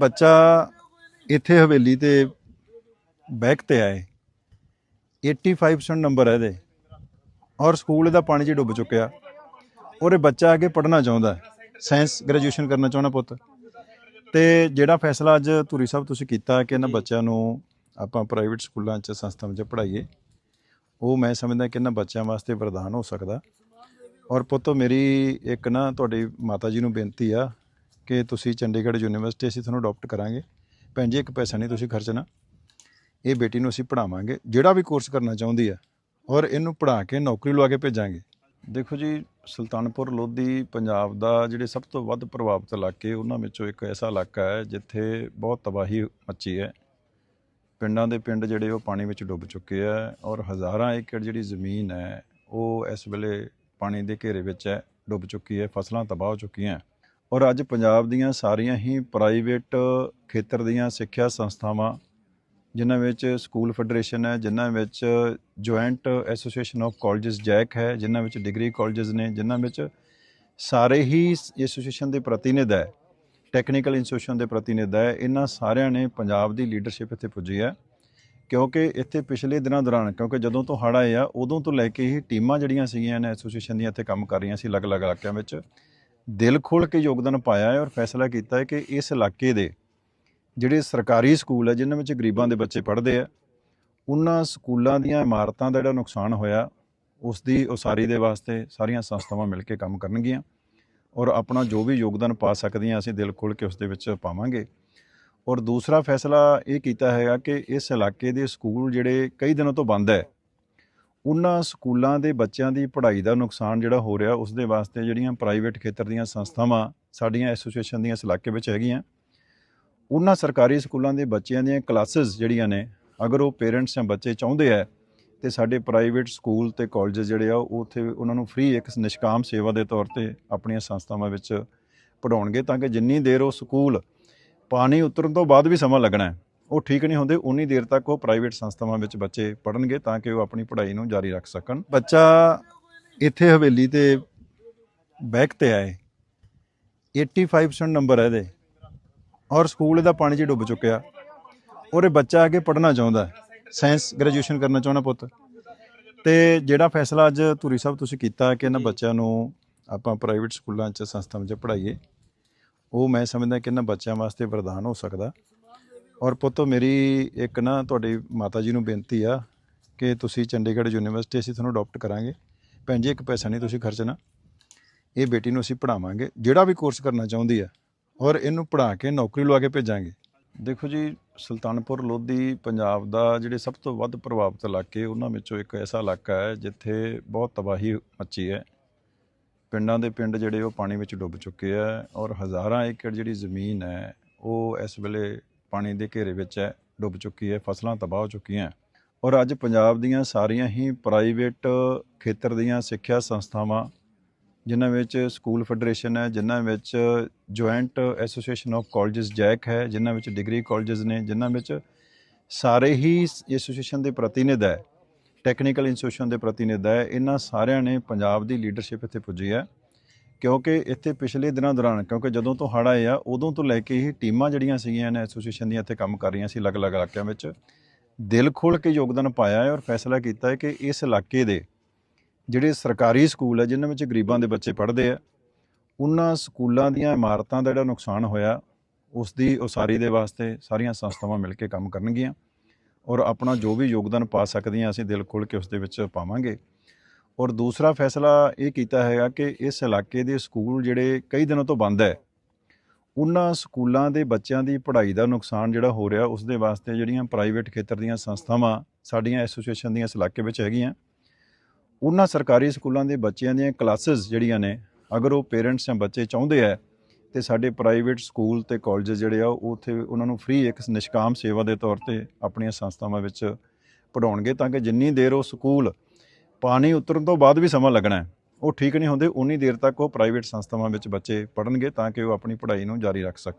ਬੱਚਾ ਇੱਥੇ ਹਵੇਲੀ ਤੇ ਬੈਕ ਤੇ ਆਏ। 85% ਨੰਬਰ ਹੈ ਇਹਦੇ। ਔਰ ਸਕੂਲ ਇਹਦਾ ਪਾਣੀ 'ਚ ਡੁੱਬ ਚੁੱਕਿਆ। ਔਰ ਇਹ ਬੱਚਾ ਅੱਗੇ ਪੜ੍ਹਨਾ ਚਾਹੁੰਦਾ ਸਾਇੰਸ ਗ੍ਰੈਜੂਏਸ਼ਨ ਕਰਨਾ ਚਾਹੁੰਦਾ ਪੁੱਤ। ਤੇ ਜਿਹੜਾ ਫੈਸਲਾ ਅੱਜ ਧੂਰੀ ਸਾਹਿਬ ਤੁਸੀਂ ਕੀਤਾ ਕਿ ਇਹਨਾਂ ਬੱਚਿਆਂ ਨੂੰ ਆਪਾਂ ਪ੍ਰਾਈਵੇਟ ਸਕੂਲਾਂ 'ਚ, ਸੰਸਥਾਵਾਂ 'ਚ ਪੜ੍ਹਾਈਏ, ਉਹ ਮੈਂ ਸਮਝਦਾ ਕਿ ਇਹਨਾਂ ਬੱਚਿਆਂ ਵਾਸਤੇ ਵਰਦਾਨ ਹੋ ਸਕਦਾ। ਔਰ ਪੁੱਤੋ ਮੇਰੀ ਇੱਕ ਨਾ ਤੁਹਾਡੀ ਮਾਤਾ ਜੀ ਨੂੰ ਬੇਨਤੀ ਆ ਕਿ ਤੁਸੀਂ ਚੰਡੀਗੜ੍ਹ ਯੂਨੀਵਰਸਿਟੀ ਅਸੀਂ ਤੁਹਾਨੂੰ ਅਡਾਪਟ ਕਰਾਂਗੇ। ਭੈਣ ਜੀ, ਇੱਕ ਪੈਸਾ ਨਹੀਂ ਤੁਸੀਂ ਖਰਚਣਾ। ਇਹ ਬੇਟੀ ਨੂੰ ਅਸੀਂ ਪੜਾਵਾਂਗੇ ਜਿਹੜਾ ਵੀ ਕੋਰਸ ਕਰਨਾ ਚਾਹੁੰਦੀ ਹੈ ਔਰ ਇਹਨੂੰ ਪੜਾ ਕੇ ਨੌਕਰੀ ਲਵਾ ਕੇ ਭੇਜਾਂਗੇ। ਦੇਖੋ ਜੀ, ਸੁਲਤਾਨਪੁਰ, ਲੋਧੀ, ਪੰਜਾਬ ਦਾ ਜਿਹੜੇ ਸਭ ਤੋਂ ਵੱਧ ਪ੍ਰਭਾਵਿਤ ਇਲਾਕੇ, ਉਹਨਾਂ ਵਿੱਚੋਂ ਇੱਕ ਐਸਾ ਇਲਾਕਾ ਹੈ ਜਿੱਥੇ ਬਹੁਤ ਤਬਾਹੀ ਮੱਚੀ ਹੈ। ਪਿੰਡਾਂ ਦੇ ਪਿੰਡ ਜਿਹੜੇ ਉਹ ਪਾਣੀ ਵਿੱਚ ਡੁੱਬ ਚੁੱਕੇ ਆ, ਔਰ ਹਜ਼ਾਰਾਂ ਏਕੜ ਜਿਹੜੀ ਜ਼ਮੀਨ ਹੈ, ਉਹ ਇਸ ਵੇਲੇ ਪਾਣੀ ਦੇ ਘੇਰੇ ਵਿੱਚ ਹੈ, ਡੁੱਬ ਚੁੱਕੀ ਹੈ, ਫਸਲਾਂ ਤਬਾਹ ਹੋ ਚੁੱਕੀਆਂ। ਔਰ ਅੱਜ ਪੰਜਾਬ ਦੀਆਂ ਸਾਰੀਆਂ ਹੀ ਪ੍ਰਾਈਵੇਟ ਖੇਤਰ ਦੀਆਂ ਸਿੱਖਿਆ ਸੰਸਥਾਵਾਂ, ਜਿਨ੍ਹਾਂ ਵਿੱਚ ਸਕੂਲ ਫੈਡਰੇਸ਼ਨ ਹੈ, ਜਿਨ੍ਹਾਂ ਵਿੱਚ joint association of colleges JAC ਹੈ, ਜਿਨ੍ਹਾਂ ਵਿੱਚ ਡਿਗਰੀ ਕਾਲਜਸ ਨੇ, ਜਿਨ੍ਹਾਂ ਵਿੱਚ ਸਾਰੇ ਹੀ ਐਸੋਸੀਏਸ਼ਨ ਦੇ ਪ੍ਰਤੀਨਿਧ ਹੈ ਟੈਕਨੀਕਲ ਇੰਸਟੀਟਿਊਸ਼ਨ ਦੇ ਪ੍ਰਤੀਨਿਧ ਹੈ, ਇਹਨਾਂ ਸਾਰਿਆਂ ਨੇ ਪੰਜਾਬ ਦੀ ਲੀਡਰਸ਼ਿਪ ਇੱਥੇ ਪੁੱਜੀ ਹੈ। ਕਿਉਂਕਿ ਇੱਥੇ ਪਿਛਲੇ ਦਿਨਾਂ ਦੌਰਾਨ, ਕਿਉਂਕਿ ਜਦੋਂ ਤੋਂ ਹੜ੍ਹ ਆਏ ਆ, ਉਦੋਂ ਤੋਂ ਲੈ ਕੇ ਹੀ ਟੀਮਾਂ ਜਿਹੜੀਆਂ ਸੀਗੀਆਂ ਨੇ ਐਸੋਸੀਏਸ਼ਨ ਦੀਆਂ ਇੱਥੇ ਕੰਮ ਕਰ ਰਹੀਆਂ ਸੀ, ਅਲੱਗ-ਅਲੱਗ ਇਲਾਕਿਆਂ ਵਿੱਚ। ਦਿਲ ਖੋਲ੍ਹ ਕੇ ਯੋਗਦਾਨ ਪਾਇਆ ਹੈ ਔਰ ਫੈਸਲਾ ਕੀਤਾ ਹੈ ਕਿ ਇਸ ਇਲਾਕੇ ਦੇ ਜਿਹੜੇ ਸਰਕਾਰੀ ਸਕੂਲ ਹੈ, ਜਿਨ੍ਹਾਂ ਵਿੱਚ ਗਰੀਬਾਂ ਦੇ ਬੱਚੇ ਪੜ੍ਹਦੇ ਆ, ਉਹਨਾਂ ਸਕੂਲਾਂ ਦੀਆਂ ਇਮਾਰਤਾਂ ਦਾ ਜਿਹੜਾ ਨੁਕਸਾਨ ਹੋਇਆ, ਉਸ ਦੀ ਉਸਾਰੀ ਦੇ ਵਾਸਤੇ ਸਾਰੀਆਂ ਸੰਸਥਾਵਾਂ ਮਿਲ ਕੇ ਕੰਮ ਕਰਨਗੀਆਂ ਔਰ ਆਪਣਾ ਜੋ ਵੀ ਯੋਗਦਾਨ ਪਾ ਸਕਦੀਆਂ, ਅਸੀਂ ਦਿਲ ਖੋਲ੍ਹ ਕੇ ਉਸ ਦੇ ਵਿੱਚ ਪਾਵਾਂਗੇ। ਔਰ ਦੂਸਰਾ ਫੈਸਲਾ ਇਹ ਕੀਤਾ ਹੈਗਾ ਕਿ ਇਸ ਇਲਾਕੇ ਦੇ ਸਕੂਲ ਜਿਹੜੇ ਕਈ ਦਿਨਾਂ ਤੋਂ ਬੰਦ ਹੈ ਉਹਨਾਂ ਸਕੂਲਾਂ ਦੇ ਬੱਚਿਆਂ ਦੀ ਪੜ੍ਹਾਈ ਦਾ ਨੁਕਸਾਨ ਜਿਹੜਾ ਹੋ ਰਿਹਾ ਉਸ ਦੇ ਵਾਸਤੇ ਜਿਹੜੀਆਂ ਪ੍ਰਾਈਵੇਟ ਖੇਤਰ ਦੀਆਂ ਸੰਸਥਾਵਾਂ ਸਾਡੀਆਂ ਐਸੋਸੀਏਸ਼ਨ ਦੀਆਂ ਇਸ ਇਲਾਕੇ ਵਿੱਚ ਹੈਗੀਆਂ। ਉਹਨਾਂ ਸਰਕਾਰੀ ਸਕੂਲਾਂ ਦੇ ਬੱਚਿਆਂ ਦੀਆਂ ਕਲਾਸਿਸ ਜਿਹੜੀਆਂ ਨੇ, ਅਗਰ ਉਹ ਪੇਰੈਂਟਸ ਜਾਂ ਬੱਚੇ ਚਾਹੁੰਦੇ ਆ ਤੇ ਸਾਡੇ ਪ੍ਰਾਈਵੇਟ ਸਕੂਲ ਤੇ ਕਾਲਜ ਜਿਹੜੇ ਆ, ਉਹ ਉੱਥੇ ਉਹਨਾਂ ਨੂੰ ਫ੍ਰੀ ਇੱਕ ਨਿਸ਼ਕਾਮ ਸੇਵਾ ਦੇ ਤੌਰ ਤੇ ਆਪਣੀਆਂ ਸੰਸਥਾਵਾਂ ਵਿੱਚ ਪੜਾਉਣਗੇ ਤਾਂ ਕਿ ਜਿੰਨੀ ਦੇਰ ਉਹ ਸਕੂਲ ਪਾਣੀ ਉਤਰਨ ਤੋਂ ਬਾਅਦ ਵੀ ਸਮਾਂ ਲੱਗਣਾ ਹੈ। ਉਹ ਠੀਕ ਨਹੀਂ ਹੁੰਦੇ, ਉਨੀ ਦੇਰ ਤੱਕ ਉਹ ਪ੍ਰਾਈਵੇਟ ਸੰਸਥਾਵਾਂ ਵਿੱਚ ਬੱਚੇ ਪੜਨਗੇ ਤਾਂ ਕਿ ਉਹ ਆਪਣੀ ਪੜ੍ਹਾਈ ਨੂੰ ਜਾਰੀ ਰੱਖ ਸਕਣ। ਬੱਚਾ ਇੱਥੇ ਹਵੇਲੀ ਤੇ ਬੈਕ ਤੇ ਆਏ। 85% ਨੰਬਰ ਹੈ ਇਹਦੇ। ਔਰ ਸਕੂਲ ਇਹਦਾ ਪਾਣੀ 'ਚ ਡੁੱਬ ਚੁੱਕਿਆ। ਔਰ ਇਹ ਬੱਚਾ ਅੱਗੇ ਪੜ੍ਹਨਾ ਚਾਹੁੰਦਾ ਸਾਇੰਸ ਗ੍ਰੈਜੂਏਸ਼ਨ ਕਰਨਾ ਚਾਹੁੰਦਾ ਪੁੱਤ। ਤੇ ਜਿਹੜਾ ਫੈਸਲਾ ਅੱਜ ਧੂਰੀ ਸਾਹਿਬ ਤੁਸੀਂ ਕੀਤਾ ਕਿ ਇਹਨਾਂ ਬੱਚਿਆਂ ਨੂੰ ਆਪਾਂ ਪ੍ਰਾਈਵੇਟ ਸਕੂਲਾਂ 'ਚ ਸੰਸਥਾਵਾਂ 'ਚ ਪੜ੍ਹਾਈਏ, ਉਹ ਮੈਂ ਸਮਝਦਾ ਕਿ ਇਹਨਾਂ ਬੱਚਿਆਂ ਵਾਸਤੇ ਵਰਦਾਨ ਹੋ ਸਕਦਾ। ਔਰ ਪੁੱਤੋ ਮੇਰੀ ਇੱਕ ਨਾ ਤੁਹਾਡੀ ਮਾਤਾ ਜੀ ਨੂੰ ਬੇਨਤੀ ਆ ਕਿ ਤੁਸੀਂ ਚੰਡੀਗੜ੍ਹ ਯੂਨੀਵਰਸਿਟੀ ਅਸੀਂ ਤੁਹਾਨੂੰ ਅਡਾਪਟ ਕਰਾਂਗੇ। ਭੈਣ ਜੀ, ਇੱਕ ਪੈਸਾ ਨਹੀਂ ਤੁਸੀਂ ਖਰਚਣਾ। ਇਹ ਬੇਟੀ ਨੂੰ ਅਸੀਂ ਪੜਾਵਾਂਗੇ ਜਿਹੜਾ ਵੀ ਕੋਰਸ ਕਰਨਾ ਚਾਹੁੰਦੀ ਆ, ਔਰ ਇਹਨੂੰ ਪੜਾ ਕੇ ਨੌਕਰੀ ਲਵਾ ਕੇ ਭੇਜਾਂਗੇ। ਦੇਖੋ ਜੀ, ਸੁਲਤਾਨਪੁਰ, ਲੋਧੀ, ਪੰਜਾਬ ਦਾ ਜਿਹੜੇ ਸਭ ਤੋਂ ਵੱਧ ਪ੍ਰਭਾਵਿਤ ਇਲਾਕੇ, ਉਹਨਾਂ ਵਿੱਚੋਂ ਇੱਕ ਐਸਾ ਇਲਾਕਾ ਹੈ ਜਿੱਥੇ ਬਹੁਤ ਤਬਾਹੀ ਮੱਚੀ ਹੈ। ਪਿੰਡਾਂ ਦੇ ਪਿੰਡ ਜਿਹੜੇ ਉਹ ਪਾਣੀ ਵਿੱਚ ਡੁੱਬ ਚੁੱਕੇ ਆ, ਔਰ ਹਜ਼ਾਰਾਂ ਏਕੜ ਜਿਹੜੀ ਜ਼ਮੀਨ ਹੈ, ਉਹ ਇਸ ਵੇਲੇ ਪਾਣੀ ਦੇ ਘੇਰੇ ਵਿੱਚ ਹੈ, ਡੁੱਬ ਚੁੱਕੀ ਹੈ, ਫਸਲਾਂ ਤਬਾਹ ਹੋ ਚੁੱਕੀਆਂ ਔਰ ਅੱਜ ਪੰਜਾਬ ਦੀਆਂ ਸਾਰੀਆਂ ਹੀ ਪ੍ਰਾਈਵੇਟ ਖੇਤਰ ਦੀਆਂ ਸਿੱਖਿਆ ਸੰਸਥਾਵਾਂ, ਜਿਨ੍ਹਾਂ ਵਿੱਚ ਸਕੂਲ ਫੈਡਰੇਸ਼ਨ ਹੈ, ਜਿਨ੍ਹਾਂ ਵਿੱਚ joint association of colleges JAC ਹੈ, ਜਿਨ੍ਹਾਂ ਵਿੱਚ ਡਿਗਰੀ ਕਾਲਜਸ ਨੇ, ਜਿਨ੍ਹਾਂ ਵਿੱਚ ਸਾਰੇ ਹੀ ਐਸੋਸੀਏਸ਼ਨ ਦੇ ਪ੍ਰਤੀਨਿਧ ਹੈ, ਟੈਕਨੀਕਲ ਇੰਸਟੀਟਿਊਸ਼ਨ ਦੇ ਪ੍ਰਤੀਨਿਧ ਹੈ, ਇਹਨਾਂ ਸਾਰਿਆਂ ਨੇ ਪੰਜਾਬ ਦੀ ਲੀਡਰਸ਼ਿਪ ਇੱਥੇ ਪੁੱਜੀ ਹੈ। ਕਿਉਂਕਿ ਇੱਥੇ ਪਿਛਲੇ ਦਿਨਾਂ ਦੌਰਾਨ, ਕਿਉਂਕਿ ਜਦੋਂ ਤੋਂ ਹੜ੍ਹ ਆਏ ਆ, ਉਦੋਂ ਤੋਂ ਲੈ ਕੇ ਹੀ ਟੀਮਾਂ ਜਿਹੜੀਆਂ ਸੀਗੀਆਂ ਨੇ ਐਸੋਸੀਏਸ਼ਨ ਦੀਆਂ ਇੱਥੇ ਕੰਮ ਕਰ ਰਹੀਆਂ ਸੀ ਅਲੱਗ-ਅਲੱਗ ਇਲਾਕਿਆਂ ਵਿੱਚ, ਦਿਲ ਖੋਲ੍ਹ ਕੇ ਯੋਗਦਾਨ ਪਾਇਆ ਹੈ ਔਰ ਫੈਸਲਾ ਕੀਤਾ ਹੈ ਕਿ ਇਸ ਇਲਾਕੇ ਦੇ ਜਿਹੜੇ ਸਰਕਾਰੀ ਸਕੂਲ ਹੈ, ਜਿਨ੍ਹਾਂ ਵਿੱਚ ਗਰੀਬਾਂ ਦੇ ਬੱਚੇ ਪੜ੍ਹਦੇ ਆ, ਉਹਨਾਂ ਸਕੂਲਾਂ ਦੀਆਂ ਇਮਾਰਤਾਂ ਦਾ ਜਿਹੜਾ ਨੁਕਸਾਨ ਹੋਇਆ ਉਸ ਦੀ ਉਸਾਰੀ ਦੇ ਵਾਸਤੇ ਸਾਰੀਆਂ ਸੰਸਥਾਵਾਂ ਮਿਲ ਕੇ ਕੰਮ ਕਰਨਗੀਆਂ ਔਰ ਆਪਣਾ ਜੋ ਵੀ ਯੋਗਦਾਨ ਪਾ ਸਕਦੀਆਂ, ਅਸੀਂ ਦਿਲ ਖੋਲ੍ਹ ਕੇ ਉਸ ਦੇ ਵਿੱਚ ਪਾਵਾਂਗੇ। ਔਰ ਦੂਸਰਾ ਫੈਸਲਾ ਇਹ ਕੀਤਾ ਹੈਗਾ ਕਿ ਇਸ ਇਲਾਕੇ ਦੇ ਸਕੂਲ ਜਿਹੜੇ ਕਈ ਦਿਨਾਂ ਤੋਂ ਬੰਦ ਹੈ, ਉਹਨਾਂ ਸਕੂਲਾਂ ਦੇ ਬੱਚਿਆਂ ਦੀ ਪੜ੍ਹਾਈ ਦਾ ਨੁਕਸਾਨ ਜਿਹੜਾ ਹੋ ਰਿਹਾ ਉਸ ਦੇ ਵਾਸਤੇ ਜਿਹੜੀਆਂ ਪ੍ਰਾਈਵੇਟ ਖੇਤਰ ਦੀਆਂ ਸੰਸਥਾਵਾਂ ਸਾਡੀਆਂ ਐਸੋਸੀਏਸ਼ਨ ਦੀਆਂ ਇਸ ਇਲਾਕੇ ਵਿੱਚ ਹੈਗੀਆਂ, ਉਹਨਾਂ ਸਰਕਾਰੀ ਸਕੂਲਾਂ ਦੇ ਬੱਚਿਆਂ ਦੀਆਂ ਕਲਾਸਿਸ ਜਿਹੜੀਆਂ ਨੇ, ਅਗਰ ਉਹ ਪੇਰੈਂਟਸ ਜਾਂ ਬੱਚੇ ਚਾਹੁੰਦੇ ਆ ਤੇ ਸਾਡੇ ਪ੍ਰਾਈਵੇਟ ਸਕੂਲ ਤੇ ਕਾਲਜ ਜਿਹੜੇ ਆ, ਉਹ ਉੱਥੇ ਉਹਨਾਂ ਨੂੰ ਫ੍ਰੀ ਇੱਕ ਨਿਸ਼ਕਾਮ ਸੇਵਾ ਦੇ ਤੌਰ ਤੇ ਆਪਣੀਆਂ ਸੰਸਥਾਵਾਂ ਵਿੱਚ ਪੜਾਉਣਗੇ ਤਾਂ ਕਿ ਜਿੰਨੀ ਦੇਰ ਉਹ ਸਕੂਲ ਪਾਣੀ ਉਤਰਨ ਤੋਂ ਬਾਅਦ ਵੀ ਸਮਾਂ ਲੱਗਣਾ ਹੈ। ਉਹ ਠੀਕ ਨਹੀਂ ਹੁੰਦੇ, ਉਨੀ ਦੇਰ ਤੱਕ ਉਹ ਪ੍ਰਾਈਵੇਟ ਸੰਸਥਾਵਾਂ ਵਿੱਚ ਬੱਚੇ ਪੜਨਗੇ ਤਾਂ ਕਿ ਉਹ ਆਪਣੀ ਪੜ੍ਹਾਈ ਨੂੰ ਜਾਰੀ ਰੱਖ ਸਕਣ।